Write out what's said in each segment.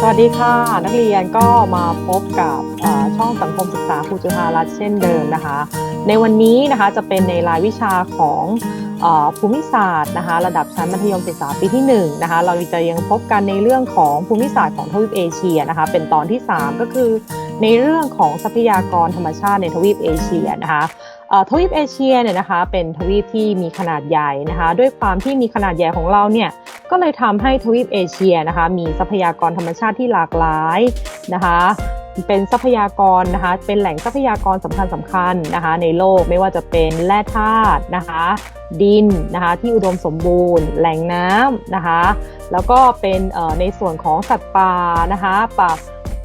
สวัสดีค่ะ นักเรียนก็มาพบกับช่องสังคมศึกษาครูจุฬารัตน์เช่นเดิมนะคะ ในวันนี้นะคะจะเป็นในรายวิชาของภูมิศาสตร์นะคะ ระดับชั้นมัธยมศึกษาปีที่1นะคะเราจะยังพบกันในเรื่องของภูมิศาสตร์ของทวีปเอเชียนะคะ เป็นตอนที่ 3 ก็คือในเรื่องของทรัพยากรธรรมชาติในทวีปเอเชียนะคะ ทวีปเอเชียเนี่ยนะคะเป็นทวีปที่มีขนาดใหญ่นะคะด้วยความที่มีขนาดใหญ่ของเราเนี่ยก็เลยทำให้ทวีปเอเชียนะคะมีทรัพยากรธรรมชาติที่หลากหลายนะคะเป็นทรัพยากรนะคะเป็นแหล่งทรัพยากรสำคัญสำคัญนะคะในโลกไม่ว่าจะเป็นแร่ธาตุนะคะดินนะคะที่อุดมสมบูรณ์ แหล่งน้ำนะคะแล้วก็เป็นเอ่อในส่วนของสัตว์ป่านะคะป่า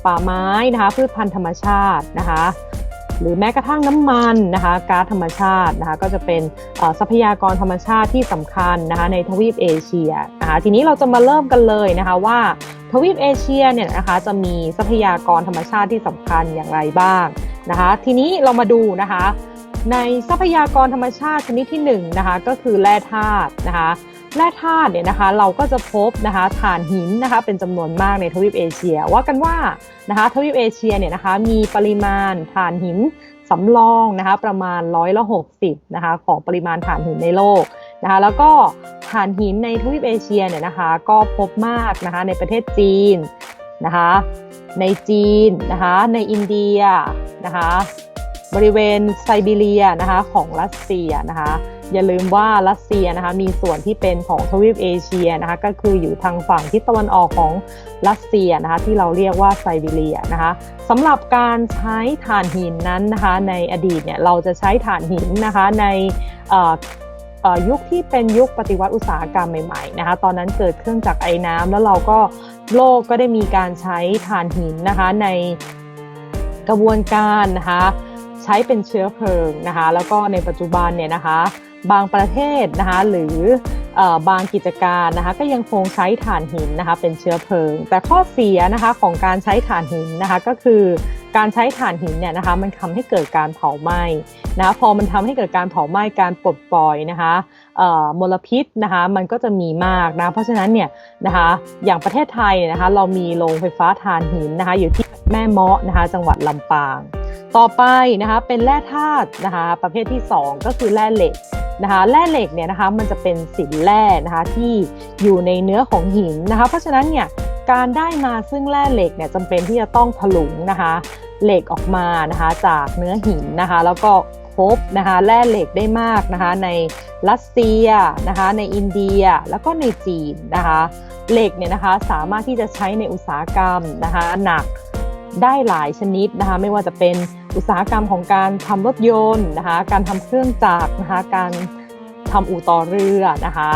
ป่าไม้นะคะพืชพันธุ์ธรรมชาตินะคะ หรือแม้กระทั่งน้ำมันนะคะก๊าซธรรมชาตินะคะก็จะเป็นทรัพยากรธรรมชาติที่สำคัญนะคะในทวีปเอเชียนะคะทีนี้เราจะมาเริ่มกันเลยนะคะว่าทวีปเอเชียเนี่ยนะคะจะมีทรัพยากรธรรมชาติที่สำคัญอย่างไรบ้างนะคะทีนี้เรามาดูนะคะในทรัพยากรธรรมชาติชนิดที่1นะคะก็คือแร่ธาตุนะคะ แร่ธาตุเนี่ยนะคะเราก็จะพบนะคะถ่านหินนะคะเป็นจำนวนมากในทวีปเอเชีย ว่ากันว่านะคะทวีปเอเชียเนี่ยนะคะมีปริมาณถ่านหินสำรองนะคะประมาณร้อยละ60นะคะของปริมาณถ่านหินในโลกนะคะแล้วก็ถ่านหินในทวีปเอเชียเนี่ยนะคะก็พบมากนะคะในประเทศจีนนะคะในจีนนะคะในอินเดียนะคะบริเวณไซบีเรียนะคะของรัสเซียนะคะ อย่าลืมว่ารัสเซียนะคะมีส่วนที่เป็นของทวีปเอเชียนะคะก็คืออยู่ทางฝั่งทิศตะวันออกของรัสเซียนะคะที่เราเรียกว่าไซบีเรียนะคะสำหรับการใช้ถ่านหินนั้นนะคะในอดีตเนี่ยเราจะใช้ถ่านหินนะคะในยุคที่เป็นยุคปฏิวัติอุตสาหกรรมใหม่ๆนะคะตอนนั้นเกิดเครื่องจักรไอ้น้ำแล้วเราก็โลกก็ได้มีการใช้ถ่านหินนะคะในกระบวนการนะคะใช้เป็นเชื้อเพลิงนะคะแล้วก็ในปัจจุบันเนี่ยนะคะ บางประเทศนะคะหรืออบางกิจการนะคะก็ยังคงใช้ถ่านหินนะคะเป็นเชื้อเพลิง แต่ข้อเสียนะคะของการใช้ถ่านหินนะคะก็คือการใช้ถ่านหินเนี่ยนะคะมันทำให้เกิดการเผาไหม้นะพอมันทำให้เกิดการเผาไหม้การปลดปล่อยนะคะมลพิษนะคะมันก็จะมีมากนะเพราะฉะนั้นเนี่ยนะคะอย่างประเทศไทยเนี่ยนะคะเรามีโรงไฟฟ้าถ่านหินนะคะอยู่ที่แม่เมาะนะคะจังหวัดลำปาง ต่อไปนะคะเป็นแร่ธาตุนะคะประเภทที่ 2 ก็คือแร่เหล็กนะคะแร่เหล็กเนี่ยนะคะมันจะเป็นสินแร่นะคะที่อยู่ในเนื้อของหินนะคะ เพราะฉะนั้นเนี่ยการได้มาซึ่งแร่เหล็กเนี่ยจำเป็นที่จะต้องถลุงนะคะเหล็กออกมานะคะจากเนื้อหินนะคะ แล้วก็พบนะคะแร่เหล็กได้มากนะคะในรัสเซียนะคะในอินเดียแล้วก็ในจีนนะคะเหล็กเนี่ยนะคะสามารถที่จะใช้ในอุตสาหกรรมนะคะหนักได้หลายชนิดนะคะไม่ว่าจะเป็น อุตสาหกรรมของการทำรถยนต์นะคะ การทำเครื่องจักรนะคะ การทำอู่ต่อเรือนะคะ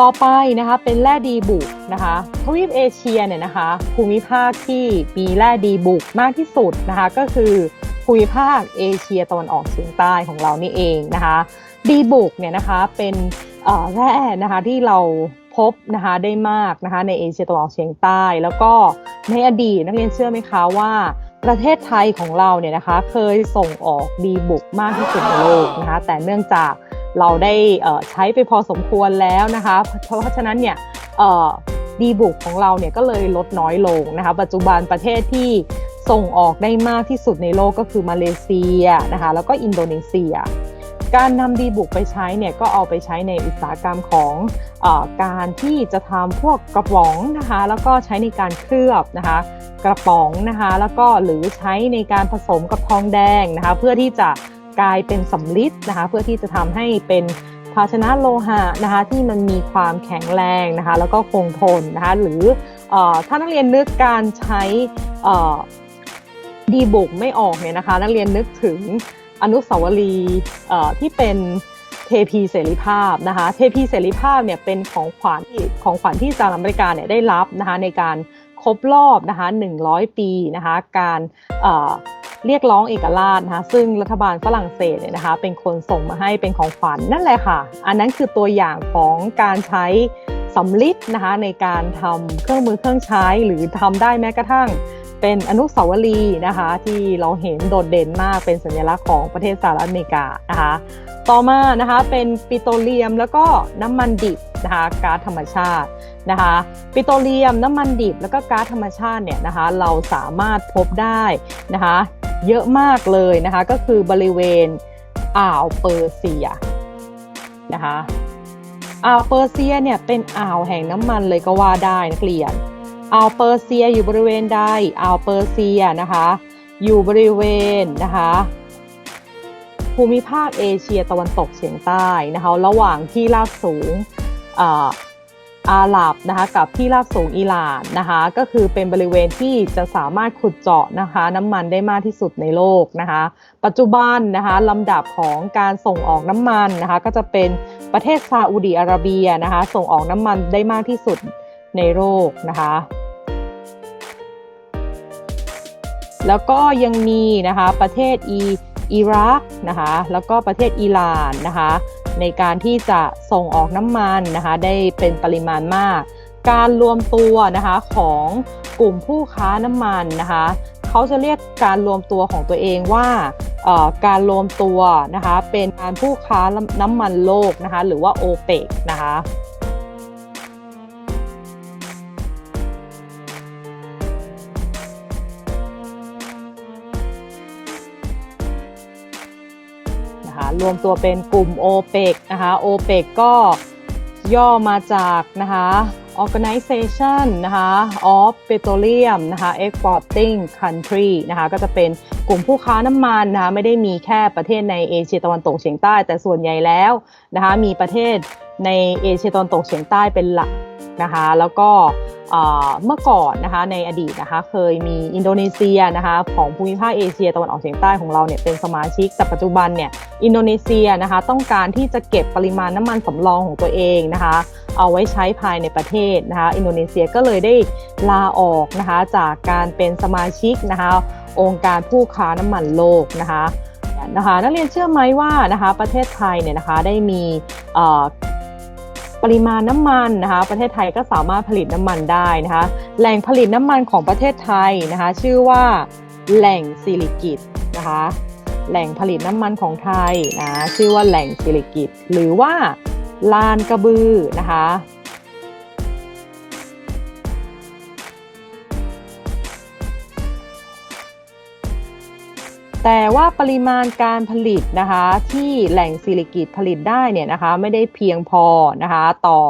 ต่อไปนะคะเป็นแร่ดีบุกนะคะทวีปเอเชียเนี่ยนะคะ ภูมิภาคที่มีแร่ดีบุกมากที่สุดนะคะ ก็คือภูมิภาคเอเชียตะวันออกเฉียงใต้ของเรานี่เองนะคะ ดีบุกเนี่ยนะคะเป็นแร่นะคะที่เราพบนะคะได้มากนะคะในเอเชียตะวันออกเฉียงใต้ แล้วก็ในอดีตนักเรียนเชื่อไหมคะว่า ประเทศไทยของเราเนี่ยนะคะเคยส่งออกดีบุกมากที่สุดในโลกนะคะแต่เนื่องจากเราได้ใช้ไปพอสมควรแล้วนะคะเพราะฉะนั้นเนี่ยดีบุกของเราเนี่ยก็เลยลดน้อยลงนะคะปัจจุบันประเทศที่ส่งออกได้มากที่สุดในโลกก็คือมาเลเซียนะคะแล้วก็อินโดนีเซีย การนำดีบุกไปใช้เนี่ยก็เอาไปใช้ในอุตสาหกรรมของอการที่จะทำพวกกระป๋องนะคะแล้วก็ใช้ในการเคลือบนะคะ กระป๋องนะคะ แล้วก็หรือใช้ในการผสมกับทองแดงนะคะ เพื่อที่จะกลายเป็นสำลิดนะคะ เพื่อที่จะทำให้เป็นภาชนะโลหะนะคะที่มันมีความแข็งแรงนะคะ แล้วก็คงทนนะคะ หรืออถ้านักเรียนนึกการใช้ดีบุกไม่ออกเนี่ยนะคะ นักเรียนนึกถึงอนุสาวรีย์ที่เป็นเทพีเสรีภาพนะคะ เทพีเสรีภาพเนี่ยเป็นของขวัญที่ของขวัญที่สหรัฐอเมริกาเนี่ยได้รับนะคะในการ ครบรอบนะคะ100 ปีนะคะการเรียกร้องเอกราชนะคะซึ่งรัฐบาลฝรั่งเศสเนี่ยนะคะเป็นคนส่งมาให้เป็นของขวัญนั่นแหละค่ะ อันนั้นคือตัวอย่างของการใช้สำลิดนะคะในการทำเครื่องมือเครื่องใช้หรือทำได้แม้กระทั่งเป็นอนุสาวรีย์นะคะที่เราเห็นโดดเด่นมากเป็นสัญลักษณ์ของประเทศสหรัฐอเมริกานะคะต่อมานะคะเป็นปิโตรเลียมแล้วก็น้ำมันดิบนะคะก๊าซธรรมชาติ นะคะปิโตรเลียมน้ำมันดิบแล้วก็ก๊าซธรรมชาติเนี่ยนะคะเราสามารถพบได้นะคะเยอะมากเลยนะคะก็คือบริเวณอ่าวเปอร์เซียนะคะอ่าวเปอร์เซียเนี่ยเป็นอ่าวแห่งน้ำมันเลยก็ว่าได้นักเรียนอ่าวเปอร์เซียอยู่บริเวณใดอ่าวเปอร์เซียนะคะอยู่บริเวณนะคะภูมิภาคเอเชียตะวันตกเฉียงใต้นะคะระหว่างที่ราบสูง อาอาหรับนะคะกับที่ราบสูงอิหร่านนะคะก็คือเป็นบริเวณที่จะสามารถขุดเจาะนะคะน้ำมันได้มากที่สุดในโลกนะคะปัจจุบันนะคะลำดับของการส่งออกน้ำมันนะคะก็จะเป็นประเทศซาอุดีอาระเบียนะคะส่งออกน้ำมันได้มากที่สุดในโลกนะคะแล้วก็ยังมีนะคะประเทศอีอิรักนะคะแล้วก็ประเทศอิหร่านนะคะ ในการที่จะส่งออกน้ำมันนะคะได้เป็นปริมาณมาก การรวมตัวนะคะของกลุ่มผู้ค้าน้ำมันนะคะเขาจะเรียกการรวมตัวของตัวเองว่าการรวมตัวนะคะเป็นการผู้ค้าน้ำมันโลกนะคะหรือว่าโอเปกนะคะ รวมตัวเป็นกลุ่มโอเปกนะคะโอเปกก็ย่อมาจากนะคะ Organization นะคะ of Petroleum นะคะ Exporting Country นะคะก็จะเป็นกลุ่มผู้ค้าน้ำมันนะคะไม่ได้มีแค่ประเทศในเอเชียตะวันตกเฉียงใต้ แต่ส่วนใหญ่แล้วนะคะมีประเทศในเอเชียตะวันตกเฉียงใต้เป็นหลักนะคะแล้วก็ เมื่อก่อนนะคะในอดีตนะคะเคยมีอินโดนีเซียนะคะของภูมิภาคเอเชียตะวันออกเฉียงใต้ของเราเนี่ยเป็นสมาชิกแต่ปัจจุบันเนี่ยอินโดนีเซียนะคะต้องการที่จะเก็บปริมาณน้ำมันสำรองของตัวเองนะคะเอาไว้ใช้ภายในประเทศนะคะอินโดนีเซียก็เลยได้ลาออกนะคะจากการเป็นสมาชิกนะคะองค์การผู้ค้าน้ำมันโลกนะคะนะคะนักเรียนเชื่อไหมว่านะคะประเทศไทยเนี่ยนะคะได้มี ปริมาณน้ำมันนะคะประเทศไทยก็สามารถผลิตน้ำมันได้นะคะแหล่งผลิตน้ำมันของประเทศไทยนะคะชื่อว่าแหล่งซิลิกิตนะคะแหล่งผลิตน้ำมันของไทยนะชื่อว่าแหล่งซิลิกิตหรือว่าลานกระบือนะคะ แต่ว่าปริมาณการผลิตนะคะที่แหล่งซิลิกิตผลิตได้เนี่ยนะคะไม่ได้เพียงพอนะคะต่อ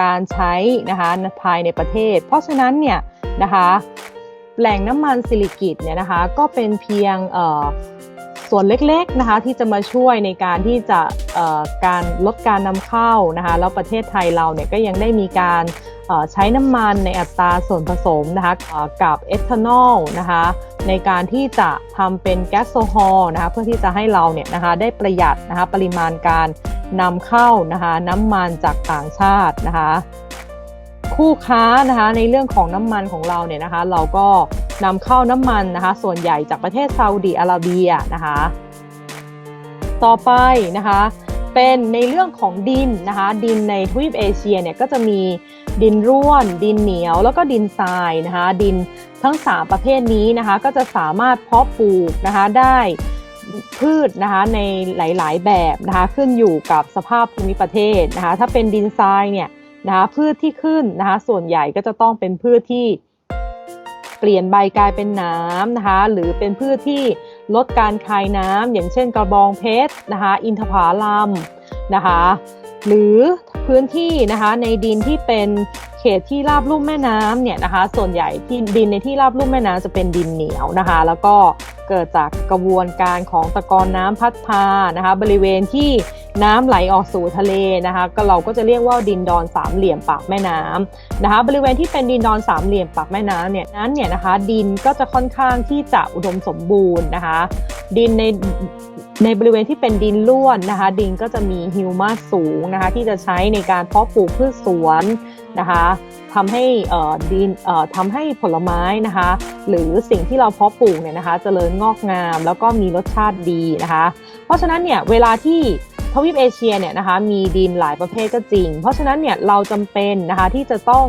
การใช้นะคะภายในประเทศ เพราะฉะนั้นเนี่ยนะคะแหล่งน้ำมันซิลิกิตเนี่ยนะคะก็เป็นเพียงส่วนเล็กๆนะคะที่จะมาช่วยในการที่จะการลดการนำเข้านะคะแล้วประเทศไทยเราเนี่ยก็ยังได้มีการ ใช้น้ำมันในอัตราส่วนผสมนะคะกับเอทานอลนะคะในการที่จะทำเป็นแก๊สโซฮอลนะคะเพื่อที่จะให้เราเนี่ยนะคะได้ประหยัดนะคะปริมาณการนำเข้านะคะน้ำมันจากต่างชาตินะคะคู่ค้านะคะในเรื่องของน้ำมันของเราเนี่ยนะคะเราก็นำเข้าน้ำมันนะคะส่วนใหญ่จากประเทศซาอุดีอาระเบียนะคะต่อไปนะคะเป็นในเรื่องของดินนะคะดินในทวีปเอเชียเนี่ยก็จะมี ดินร่วน ดินเหนียว แล้วก็ดินทรายนะคะ ดินทั้ง 3 ประเภทนี้นะคะ ก็จะสามารถเพาะปลูกนะคะได้พืชนะคะในหลาย ๆ แบบนะคะขึ้นอยู่กับสภาพภูมิประเทศนะคะ ถ้าเป็นดินทรายเนี่ยนะคะพืชที่ขึ้นนะคะส่วนใหญ่ก็จะต้องเป็นพืชที่เปลี่ยนใบกลายเป็นน้ำนะคะ หรือเป็นพืชที่ลดการคายน้ำอย่างเช่นกระบองเพชรนะคะ อินทผลัมนะคะ หรือ พื้นที่นะคะ ในดินที่เป็นเขตที่ราบลุ่มแม่น้ำเนี่ยนะคะ ส่วนใหญ่ที่ดินในที่ราบลุ่มแม่น้ำจะเป็นดินเหนียวนะคะ แล้วก็เกิดจากกระบวนการของตะกอนน้ำพัดพานะคะ บริเวณที่ น้ำไหลออกสู่ทะเลนะคะก็เราก็จะเรียกว่าดินดอนสามเหลี่ยมปากแม่น้ำนะคะบริเวณที่เป็นดินดอนสามเหลี่ยมปากแม่น้ำเนี่ยนั้นเนี่ยนะคะดินก็จะค่อนข้างที่จะอุดมสมบูรณ์นะคะดินในในบริเวณที่เป็นดินล้วนนะคะ ดินก็จะมีฮิวมัสสูงนะคะที่จะใช้ในการเพาะปลูกพืชสวนนะคะทำให้ดินทำให้ผลไม้นะคะ หรือสิ่งที่เราเพาะปลูกเนี่ยนะคะเจริญงอกงามแล้วก็มีรสชาติดีนะคะ เพราะฉะนั้นเนี่ยเวลาที่ ทวีปเอเชียเนี่ยนะคะมีดินหลายประเภทก็จริง เพราะฉะนั้นเนี่ยเราจำเป็นนะคะที่จะต้อง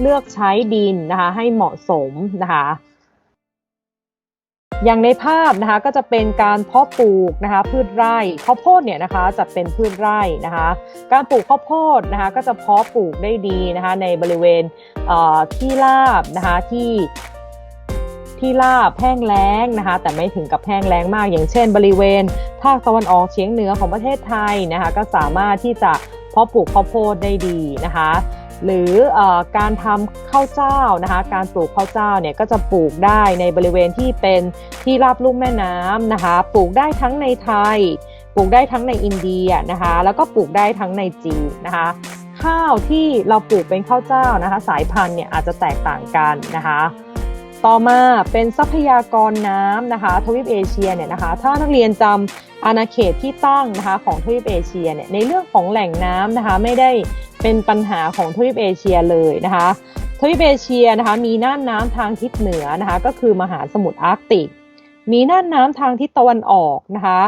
เลือกใช้ดินนะคะให้เหมาะสมนะคะอย่างในภาพนะคะก็จะเป็นการเพาะปลูกนะคะพืชไร่ข้าวโพดเนี่ยนะคะจะเป็นพืชไร่นะคะการปลูกข้าวโพดนะคะก็จะเพาะปลูกได้ดีนะคะในบริเวณเอ่อที่ราบนะคะที่ ที่ราบแห้งแล้งนะคะ แต่ไม่ถึงกับแห้งแล้งมาก อย่างเช่น บริเวณภาคตะวันออกเฉียงเหนือของประเทศไทยนะคะ ก็สามารถที่จะเพาะปลูกข้าวโพดได้ดีนะคะหรือออการทำข้าวเจ้านะคะ การปลูกข้าวเจ้าเนี่ยก็จะปลูกได้ในบริเวณที่เป็นที่ราบลุ่มแม่น้ำนะคะ ปลูกได้ทั้งในไทย ปลูกได้ทั้งในอินเดียนะคะ แล้วก็ปลูกได้ทั้งในจีนนะคะ ข้าวที่เราปลูกเป็นข้าวเจ้านะคะ สายพันธุ์เนี่ยอาจจะแตกต่างกันนะคะ ต่อมาเป็นทรัพยากรน้ำนะคะทวีปเอเชียเนี่ยนะคะถ้านักเรียนจำอาณาเขตที่ตั้งนะคะของทวีปเอเชียเนี่ยในเรื่องของแหล่งน้ำนะคะไม่ได้เป็นปัญหาของทวีปเอเชียเลยนะคะทวีปเอเชียนะคะมีน่านน้ำทางทิศเหนือนะคะก็คือมหาสมุทรอาร์กติก มีน่านน้ำทางทิศตะวันออกนะคะ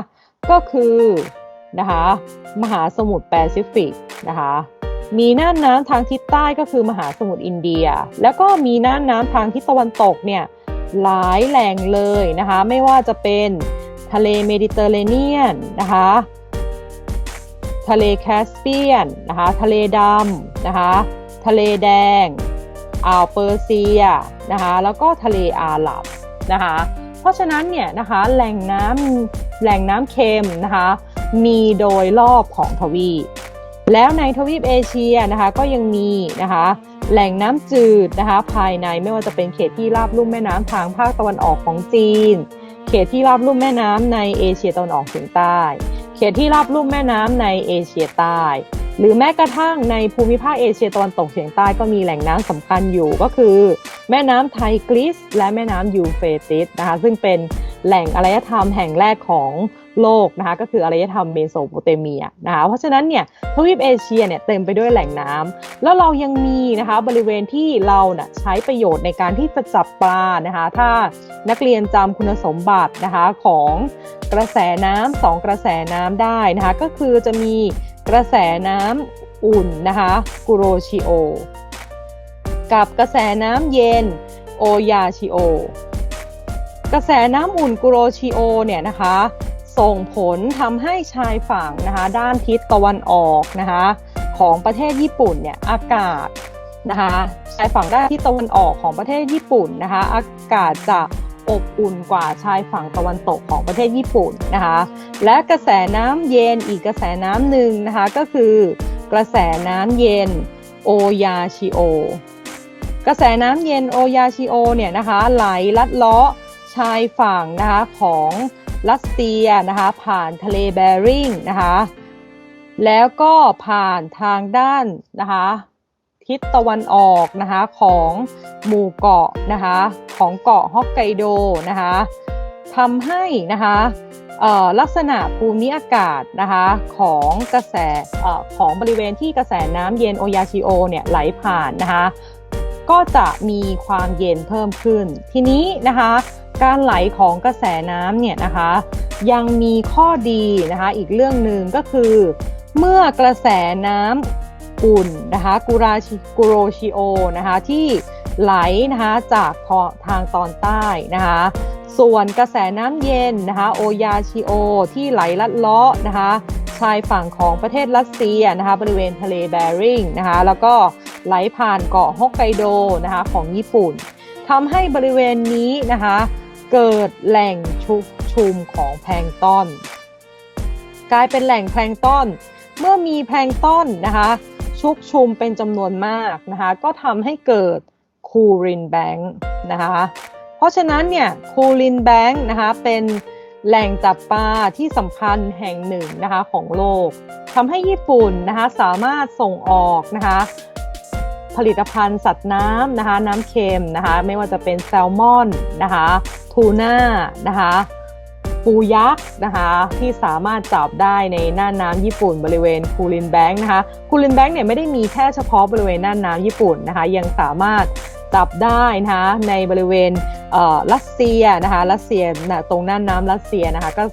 ก็คือนะคะมหาสมุทรแปซิฟิกนะคะ มีน่านน้ำทางทิศใต้ก็คือมหาสมุทรอินเดีย แล้วก็มีน่านน้ำทางทิศตะวันตกเนี่ยหลายแหล่งเลยนะคะ ไม่ว่าจะเป็นทะเลเมดิเตอร์เรเนียนนะคะทะเลแคสเปียนนะคะทะเลดำนะคะทะเลแดงอ่าวเปอร์เซียนะคะแล้วก็ทะเลอาหรับนะคะเพราะฉะนั้นเนี่ยนะคะแหล่งน้ำแหล่งน้ำเค็มนะคะมีโดยรอบของทวีป แล้วในทวีปเอเชียนะคะก็ยังมีนะคะแหล่งน้ำจืดนะคะภายในไม่ว่าจะเป็นเขตที่ราบลุ่มแม่น้ำทางภาคตะวันออกของจีน เขตที่ราบลุ่มแม่น้ำในเอเชียตะวันออกเฉียงใต้ เขตที่ราบลุ่มแม่น้ำในเอเชียใต้ หรือแม้กระทั่งในภูมิภาคเอเชียตะวันตกเฉียงใต้ก็มีแหล่งน้ำสำคัญอยู่ก็คือ แม่น้ำไทกริสและแม่น้ำยูเฟรติสนะคะซึ่งเป็น แหล่งอารยธรรมแห่งแรกของโลกนะคะก็คืออารยธรรมเมโสโปเตเมียนะคะเพราะฉะนั้นเนี่ยทวีปเอเชียเนี่ยเต็มไปด้วยแหล่งน้ำแล้วเรายังมีนะคะบริเวณที่เราน่ะใช้ประโยชน์ในการที่จะจับปลานะคะถ้านักเรียนจำคุณสมบัตินะคะของกระแสน้ำสองกระแสน้ำได้นะคะก็คือจะมีกระแสน้ำอุ่นนะคะกุโรชิโอ กับกระแสน้ำเย็นโอยาชิโอ กระแสน้ำอุ่นกุโรชิโอเนี่ยนะคะ ส่งผลทำให้ชายฝั่งนะคะ ด้านทิศตะวันออกนะคะ ของประเทศญี่ปุ่นเนี่ยอากาศนะคะชายฝั่งด้านทิศตะวันออกของประเทศญี่ปุ่นนะคะ อากาศจะอบอุ่นกว่าชายฝั่งตะวันตกของประเทศญี่ปุ่นนะคะ และกระแสน้ำเย็นอีกกระแสน้ำหนึ่งนะคะก็คือกระแสน้ำเย็นโอยาชิโอ กระแสน้ำเย็นโอยาชิโอเนี่ยนะคะไหลลัดเลาะ ชายฝั่งนะคะของรัสเซียนะคะผ่านทะเลแบริงนะคะแล้วก็ผ่านทางด้านนะคะทิศตะวันออกนะคะของหมู่เกาะนะคะของเกาะฮอกไกโดนะคะทำให้นะคะลักษณะภูมิอากาศนะคะของกระแสอของบริเวณที่กระแสน้ำเย็นโอยาชิโอเนี่ยไหลผ่านนะคะก็จะมีความเย็นเพิ่มขึ้น ทีนี้นะคะ การไหลของกระแสน้ำเนี่ยนะคะ ยังมีข้อดีนะคะอีกเรื่องหนึ่งก็คือ เมื่อกระแสน้ำอุ่นนะคะกุราชิกุโรชิโอนะคะที่ไหลนะคะจากทางตอนใต้นะคะ ส่วนกระแสน้ำเย็นนะคะโอยาชิโอที่ไหลลัดเลาะนะคะชายฝั่งของประเทศรัสเซียนะคะบริเวณทะเลแบริงนะคะแล้วก็ไหลผ่านเกาะฮอกไกโดนะคะของญี่ปุ่นทำให้บริเวณนี้นะคะ เกิดแหล่งชุกชุมของแพลงต้อนกลายเป็นแหล่งแพลงต้อนเมื่อมีแพลงต้อนนะคะชุกชุมเป็นจำนวนมากนะคะก็ทำให้เกิดคูรินแบงค์นะคะเพราะฉะนั้นเนี่ยคูรินแบงค์นะคะเป็นแหล่งจับปลาที่สำคัญแห่งหนึ่งนะคะของโลกทำให้ญี่ปุ่นนะคะสามารถส่งออกนะคะผลิตภัณฑ์สัตว์น้ำนะคะน้ำเค็มนะคะไม่ว่าจะเป็นแซลมอนนะคะ ทูน่านะคะปูยักษ์นะคะที่สามารถจับได้ในน่านน้ำญี่ปุ่นบริเวณคูรินแบงค์นะคะคูรินแบงค์เนี่ยไม่ได้มีแค่เฉพาะบริเวณน่านน้ำญี่ปุ่นนะคะยังสามารถจับได้นะคะในบริเวณรัสเซียนะคะรัสเซียนะตรงน่านน้ำรัสเซียนะคะก็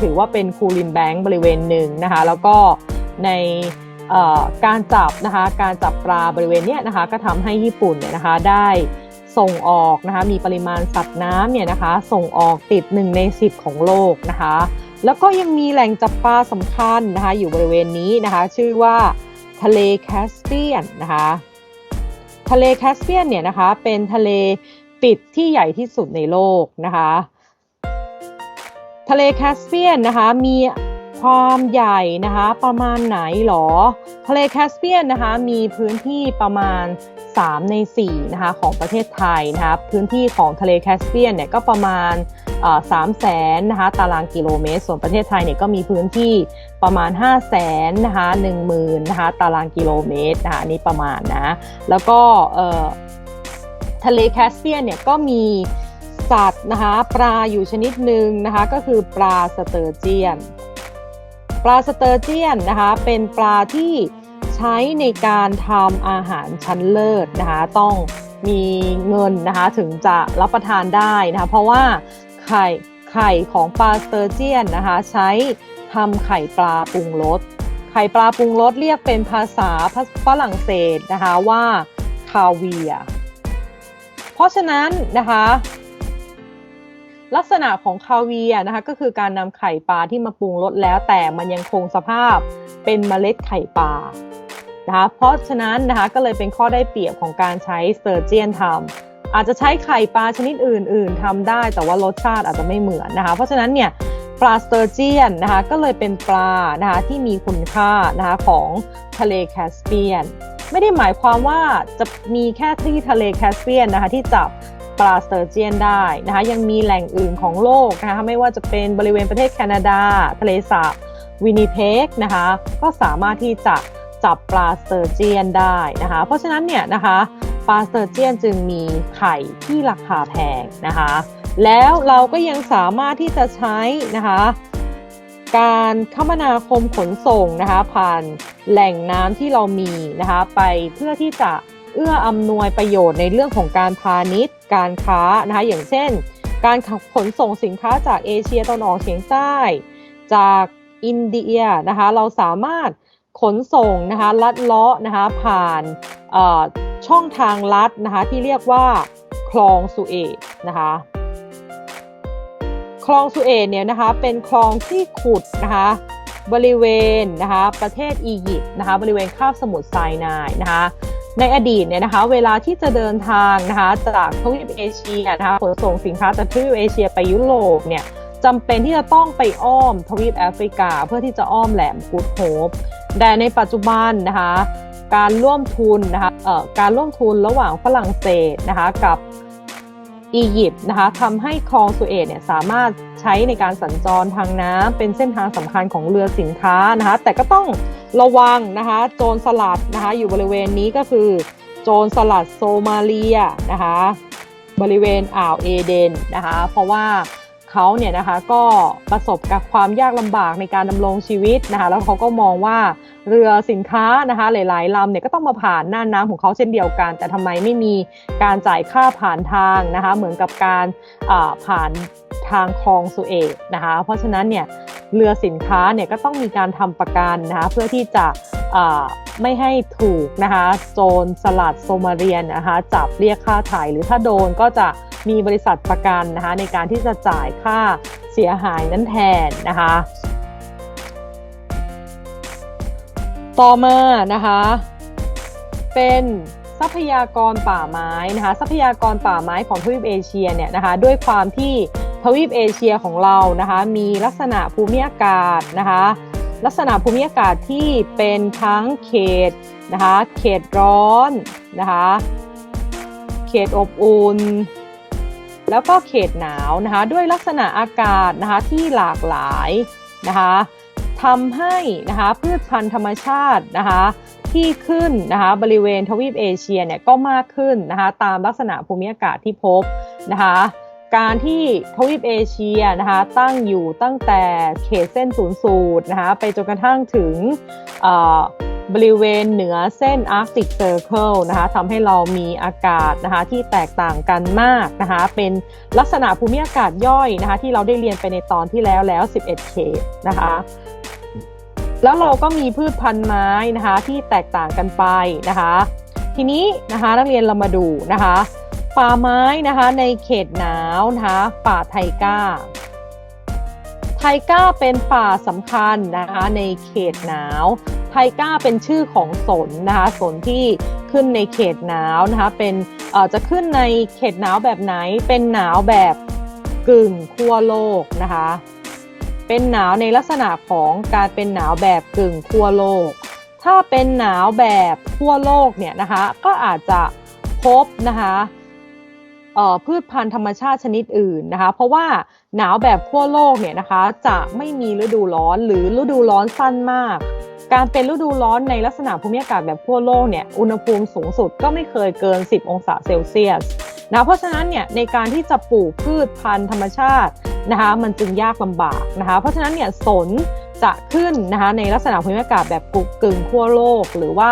ถือว่าเป็นคูรินแบงค์บริเวณหนึ่งนะคะแล้วก็ในการจับนะคะการจับปลาบริเวณเนี้ยนะคะก็ทำให้ญี่ปุ่นเนี่ยนะคะได้ ส่งออกนะคะมีปริมาณสัตว์น้ำเนี่ยนะคะส่งออกติด 1 ใน 10 ของโลกนะคะแล้วก็ยังมีแหล่งจับปลาสำคัญนะคะอยู่บริเวณนี้นะคะชื่อว่าทะเลแคสเปียนนะคะทะเลแคสเปียนเนี่ยนะคะเป็นทะเลปิดที่ใหญ่ที่สุดในโลกนะคะทะเลแคสเปียนนะคะมีความใหญ่นะคะประมาณไหนหรอ ทะเลแคสเปียนนะคะมีพื้นที่ประมาณ 3 ใน4นะคะของประเทศไทยนะคะพื้นที่ของทะเลแคสเปียนเนี่ยก็ประมาณสามแสนนะคะตารางกิโลเมตร ส่วนประเทศไทยเนี่ยก็มีพื้นที่ประมาณ 5 0 0แสนนะคะหนึ่งหมื่นนะคะตารางกิโลเมตรนะคะนี่ประมาณนะแล้วก็ทะเลแคสเปียนเนี่ยก็มีสัตว์นะคะปลาอยู่ชนิดหนึ่งนะคะก็คือปลาสเตอร์เจียน ปลาสเตอร์เจียนนะคะเป็นปลาที่ ใช้ในการทำอาหารชั้นเลิศนะคะต้องมีเงินนะคะถึงจะรับประทานได้นะคะเพราะว่าไข่ไข่ของปลาสเตอร์เจียนนะคะใช้ทำไข่ปลาปรุงรสไข่ปลาปรุงรสเรียกเป็นภาษาฝรั่งเศสนะคะว่าคาเวีย เพราะฉะนั้นนะคะลักษณะของคาเวียนะคะก็คือการนำไข่ปลาที่มาปรุงรสแล้วแต่มันยังคงสภาพเป็นเมล็ดไข่ปลา นะคะเพราะฉะนั้นนะคะก็เลยเป็นข้อได้เปรียบของการใช้สเตอร์เจียนทำอาจจะใช้ไข่ปลาชนิดอื่น ๆทำได้ แต่ว่ารสชาติอาจจะไม่เหมือนนะคะ เพราะฉะนั้นเนี่ยปลาสเตอร์เจียนนะคะก็เลยเป็นปลานะคะที่มีคุณค่านะคะของทะเลแคสเปียน ไม่ได้หมายความว่าจะมีแค่ที่ทะเลแคสเปียนนะคะที่จับปลาสเตอร์เจียนได้นะคะยังมีแหล่งอื่นของโลกนะคะไม่ว่าจะเป็นบริเวณประเทศแคนาดา ทะเลสาบวินิเพกนะคะก็สามารถที่จะ จับปลาสเตอร์เจียนได้นะคะ เพราะฉะนั้นเนี่ยนะคะปลาสเตอร์เจียนจึงมีไข่ที่ราคาแพงนะคะ แล้วเราก็ยังสามารถที่จะใช้นะคะการคมนาคมขนส่งนะคะผ่านแหล่งน้ำที่เรามีนะคะไปเพื่อที่จะเอื้ออำนวยประโยชน์ในเรื่องของการพาณิชย์ การค้านะคะอย่างเช่น การขนส่งสินค้าจากเอเชียตะวันออกเฉียงใต้ จากอินเดียนะคะเราสามารถ ขนส่งนะคะลัดเลาะนะคะผ่านช่องทางลัดนะคะที่เรียกว่าคลองสุเอตนะคะคลองสุเอตเนี่ยนะคะเป็นคลองที่ขุดนะคะบริเวณนะคะประเทศอียิปต์นะคะบริเวณคาบสมุทรไซนายนะคะในอดีตเนี่ยนะคะเวลาที่จะเดินทางนะคะจากทวีปเอเชียนะคะขนส่งสินค้าจากทวีปเอเชียไปยุโรปเนี่ยจำเป็นที่จะต้องไปอ้อมทวีปแอฟริกา เพื่อที่จะอ้อมแหลมกูดโฮป แต่ในปัจจุบันนะคะการร่วมทุนนะคะเอ่อการร่วมทุนระหว่างฝรั่งเศสนะคะกับอียิปต์นะคะทำให้คลองสุเอตเนี่ยสามารถใช้ในการสัญจรทางน้ำเป็นเส้นทางสำคัญของเรือสินค้านะคะแต่ก็ต้องระวังนะคะโจรสลัดนะคะอยู่บริเวณนี้ก็คือ โจรสลัดโซมาเลียนะคะบริเวณอ่าวเอเดนนะคะเพราะว่า เขาเนี่ยนะคะก็ประสบกับความยากลำบากในการดำรงชีวิตนะคะแล้วเขาก็มองว่าเรือสินค้านะคะหลายๆลำเนี่ยก็ต้องมาผ่านน่านน้ำของเขาเช่นเดียวกัน แต่ทำไมไม่มีการจ่ายค่าผ่านทางนะคะเหมือนกับการผ่านทางคลองสุเอตนะคะเพราะฉะนั้นเนี่ยเรือสินค้าเนี่ยก็ต้องมีการทำประกันนะคะเพื่อที่จะไม่ให้ถูกนะคะโจรสลัดโซมาเรียนนะคะจับเรียกค่าถ่ายหรือถ้าโดนก็จะ มีบริษัทประกันนะคะในการที่จะจ่ายค่าเสียหายนั้นแทนนะคะ ต่อมานะคะเป็นทรัพยากรป่าไม้นะคะทรัพยากรป่าไม้ของทวีปเอเชียเนี่ยนะคะด้วยความที่ทวีปเอเชียของเรานะคะมีลักษณะภูมิอากาศนะคะลักษณะภูมิอากาศที่เป็นทั้งเขตนะคะเขตร้อนนะคะเขตอบอุ่น แล้วก็เขตหนาวนะคะด้วยลักษณะอากาศนะคะที่หลากหลายนะคะทำให้นะคะพืชพันธุ์ธรรมชาตินะคะที่ขึ้นนะคะบริเวณทวีปเอเชียเนี่ยก็มากขึ้นนะคะตามลักษณะภูมิอากาศที่พบนะคะการที่ทวีปเอเชียนะคะตั้งอยู่ตั้งแต่เขตเส้นศูนย์สูตรนะคะไปจนกระทั่งถึง บริเวณเหนือเส้น Arctic Circle นะคะทำให้เรามีอากาศนะคะที่แตกต่างกันมากนะคะเป็นลักษณะภูมิอากาศย่อยนะคะที่เราได้เรียนไปในตอนที่แล้วแล้ว 11 เขตนะคะแล้วเราก็มีพืชพันธุ์ไม้นะคะที่แตกต่างกันไปนะคะ ทีนี้นะคะนักเรียนเรามาดูนะคะป่าไม้นะคะในเขตหนาวนะคะป่าไทก้าไทก้าเป็นป่าสำคัญนะคะในเขตหนาว ไทก้าเป็นชื่อของสนนะคะสนที่ขึ้นในเขตหนาวนะคะเป็นเอ่อจะขึ้นในเขตหนาวแบบไหน เป็นหนาวแบบกึ่งขั้วโลกนะคะ เป็นหนาวในลักษณะของการเป็นหนาวแบบกึ่งขั้วโลก ถ้าเป็นหนาวแบบขั้วโลกเนี่ยนะคะก็อาจจะพบนะคะเอ่อพืชพันธุ์ธรรมชาติชนิดอื่นนะคะ เพราะว่าหนาวแบบขั้วโลกเนี่ยนะคะจะไม่มีฤดูร้อนหรือฤดูร้อนสั้นมาก การเป็นฤดูร้อนในลักษณะภูมิอากาศแบบขั้วโลกเนี่ยอุณหภูมิสูงสุดก็ไม่เคยเกิน 10 องศาเซลเซียสนะเพราะฉะนั้นเนี่ยในการที่จะปลูกพืชพันธุ์ธรรมชาตินะคะมันจึงยากลำบากนะคะเพราะฉะนั้นเนี่ยสนจะขึ้นนะคะในลักษณะภูมิอากาศแบบกุกกึ่งขั้วโลก หรือว่า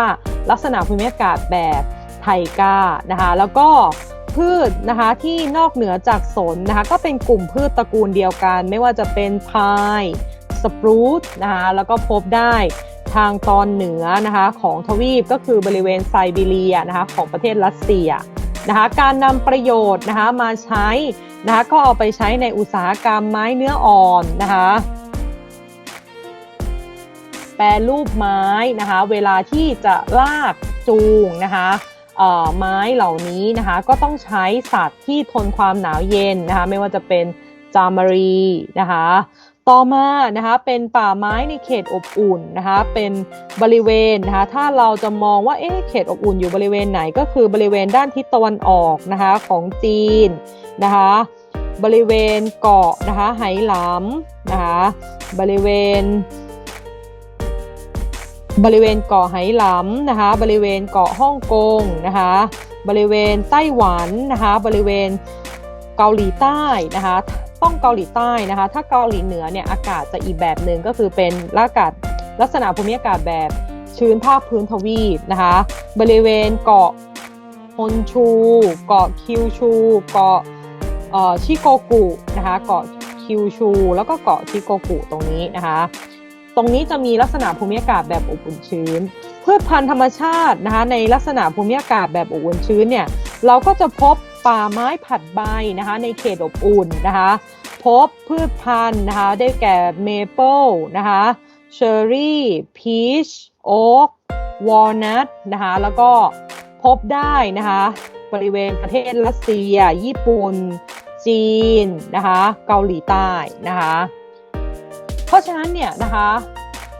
ลักษณะภูมิอากาศแบบไทกานะคะแล้วก็พืชนะคะที่นอกเหนือจากสนนะคะก็เป็นกลุ่มพืชตระกูลเดียวกัน ไม่ว่าจะเป็นพายสปรูตนะคะแล้วก็พบได้ ทางตอนเหนือนะคะของทวีปก็คือบริเวณไซบีเรียนะคะของประเทศรัสเซียนะคะการนำประโยชน์นะคะมาใช้นะคะก็เอาไปใช้ในอุตสาหกรรมไม้เนื้ออ่อนนะคะแปรรูปไม้นะคะเวลาที่จะลากจูงนะคะเอ่อไม้เหล่านี้นะคะก็ต้องใช้สัตว์ที่ทนความหนาวเย็นนะคะไม่ว่าจะเป็นจามารีนะคะ ต่อมานะคะเป็นป่าไม้ในเขตอบอุ่นนะคะเป็นบริเวณนะคะถ้าเราจะมองว่าเอ๊ะเขตอบอุ่นอยู่บริเวณไหนก็คือบริเวณด้านทิศตะวันออกนะคะของจีนนะคะบริเวณเกาะนะคะไหหลำนะคะบริเวณ บริเวณเกาะไหหลำนะคะบริเวณเกาะฮ่องกงนะคะบริเวณไต้หวันนะคะบริเวณเกาหลีใต้นะคะ ต้องเกาหลีใต้นะคะ ถ้าเกาหลีเหนือเนี่ยอากาศจะอีกแบบหนึ่งก็คือเป็นอากาศลักษณะภูมิอากาศแบบชื้นภาคพื้นทวีปนะคะ บริเวณเกาะฮอนชู เกาะคิวชู เกาะชิโกกุนะคะ เกาะคิวชู แล้วก็เกาะชิโกกุตรงนี้นะคะ ตรงนี้จะมีลักษณะภูมิอากาศแบบอบอุ่นชื้น พืชพันธุ์ธรรมชาตินะคะในลักษณะภูมิอากาศแบบอบอุ่นชื้นเนี่ยเราก็จะพบป่าไม้ผัดใบนะคะ ในเขตอบอุ่นนะคะ พบพืชพันธุ์นะคะ ได้แก่เมเปิลนะคะเชอร์รี่พีชโอ๊กวอลนัทนะคะ แล้วก็พบได้นะคะ บริเวณประเทศรัสเซีย ญี่ปุ่น จีนนะคะ เกาหลีใต้นะคะ เพราะฉะนั้นเนี่ยนะคะ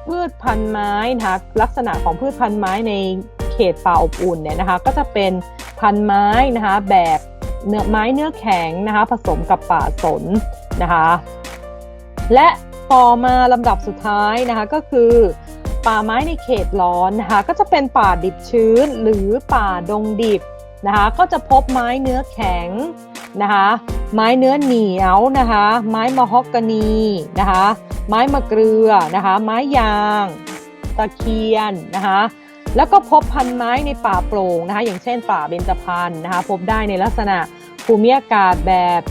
พืชพันธุ์ไม้นะคะลักษณะของพืชพันธุ์ไม้ในเขตป่าอบอุ่นเนี่ยนะคะ ก็จะเป็น พันไม้นะคะแบบเนื้อไม้เนื้อแข็งนะคะผสมกับป่าสนนะคะและต่อมาลำดับสุดท้ายนะคะก็คือป่าไม้ในเขตร้อนนะคะก็จะเป็นป่าดิบชื้นหรือป่าดงดิบนะคะก็จะพบไม้เนื้อแข็งนะคะไม้เนื้อเหนียวนะคะไม้มะฮอกกานีนะคะไม้มะเกลือนะคะไม้ยาง ตะเคียนนะคะ แล้วก็พบพันไม้ในป่าโปร่งนะคะ อย่างเช่นป่าเบญจพรรณนะคะ พบได้ในลักษณะภูมิอากาศแบบ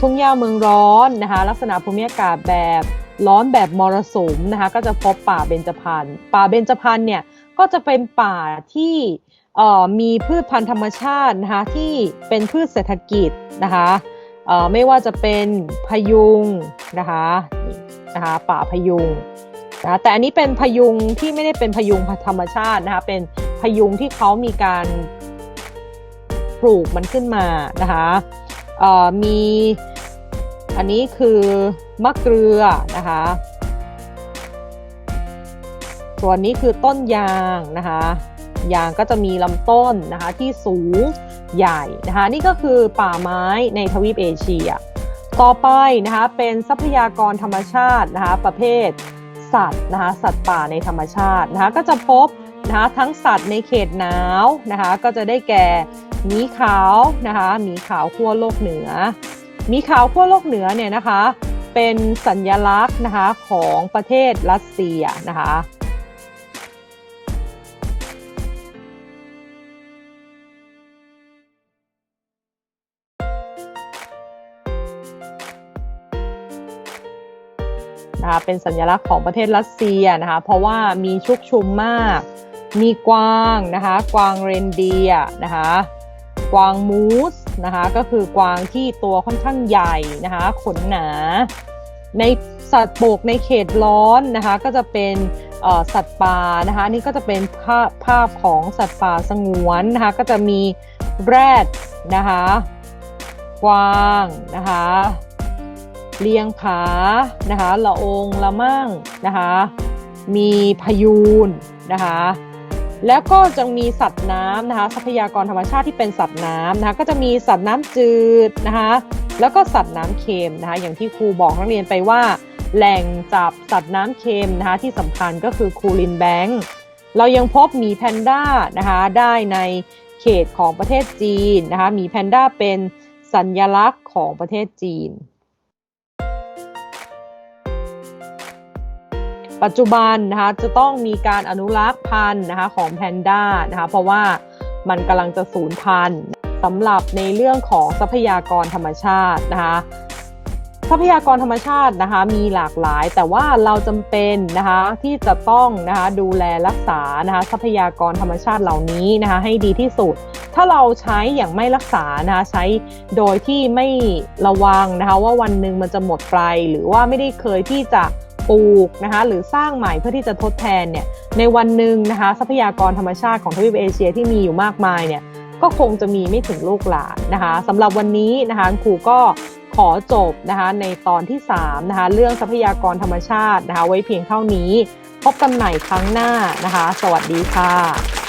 ทุ่งหญ้าเมืองร้อนนะคะ ลักษณะภูมิอากาศแบบร้อนแบบมรสุมนะคะ ก็จะพบป่าเบญจพรรณป่าเบญจพรรณเนี่ยก็จะเป็นป่าที่มีพืชพันธุ์ธรรมชาตินะคะที่เป็นพืชเศรษฐกิจนะคะไม่ว่าจะเป็นพยุงนะคะนะคะป่าพยุง นะแต่อันนี้เป็นพยุงที่ไม่ได้เป็นพยุงธรรมชาตินะคะเป็นพยุงที่เขามีการปลูกมันขึ้นมานะคะมีอันนี้คือมะเกลือนะคะส่วนนี้คือต้นยางนะคะยางก็จะมีลำต้นนะคะที่สูงใหญ่นะคะนี่ก็คือป่าไม้ในทวีปเอเชีย ต่อไปนะคะเป็นทรัพยากรธรรมชาตินะคะประเภท สัตว์นะคะสัตว์ป่าในธรรมชาตินะคะก็จะพบนะคะทั้งสัตว์ในเขตหนาวนะคะก็จะได้แก่หมีขาวนะคะหมีขาวขั้วโลกเหนือหมีขาวขั้วโลกเหนือเนี่ยนะคะเป็นสัญญลักษณ์นะคะของประเทศรัสเซียนะคะ นะคะเป็นสัญลักษณ์ของประเทศรัสเซียนะคะเพราะว่ามีชุกชุมมาก มีกวางนะคะกวางเรนเดียนะคะกวางมูสนะคะก็คือกวางที่ตัวค่อนข้างใหญ่นะคะขนหนา ในสัตว์บกในเขตร้อนนะคะก็จะเป็นสัตว์ป่านะคะนนี่ก็จะเป็นภาพภาพของสัตว์ป่าสงวนนะคะก็จะมีแรดนะคะกวางนะคะ เลียงผานะคะละองละมั่งนะคะมีพยูนนะคะแล้วก็จะมีสัตว์น้ำนะคะทรัพยากรธรรมชาติที่เป็นสัตว์น้ำนะคะก็จะมีสัตว์น้ำจืดนะคะแล้วก็สัตว์น้ำเค็มนะคะอย่างที่ครูบอกนักเรียนไปว่า แหล่งจับสัตว์น้ำเค็มนะคะที่สำคัญก็คือคูลินแบงค์เรายังพบหมีแพนด้านะคะได้ในเขตของประเทศจีนนะคะหมีแพนด้าเป็นสัญลักษณ์ของประเทศจีน ปัจจุบันนะคะจะต้องมีการอนุรักษ์พันธุ์นะคะของแพนด้านะคะเพราะว่ามันกำลังจะสูญพันธุ์สำหรับในเรื่องของทรัพยากรธรรมชาตินะคะทรัพยากรธรรมชาตินะคะมีหลากหลาย แต่ว่าเราจำเป็นนะคะที่จะต้องนะคะดูแลรักษานะคะทรัพยากรธรรมชาติเหล่านี้นะคะให้ดีที่สุด ถ้าเราใช้อย่างไม่รักษานะคะใช้โดยที่ไม่ระวังนะคะว่าวันหนึ่งมันจะหมดไป หรือว่าไม่ได้เคยที่จะ ปลูกนะคะหรือสร้างใหม่เพื่อที่จะทดแทนเนี่ยในวันหนึ่งนะคะทรัพยากรธรรมชาติของทวีปเอเชียที่มีอยู่มากมายเนี่ยก็คงจะมีไม่ถึงลูกหลานนะคะสำหรับวันนี้นะคะครูก็ขอจบนะคะในตอนที่3นะคะเรื่องทรัพยากรธรรมชาตินะคะไว้เพียงเท่านี้ พบกันใหม่ครั้งหน้านะคะ สวัสดีค่ะ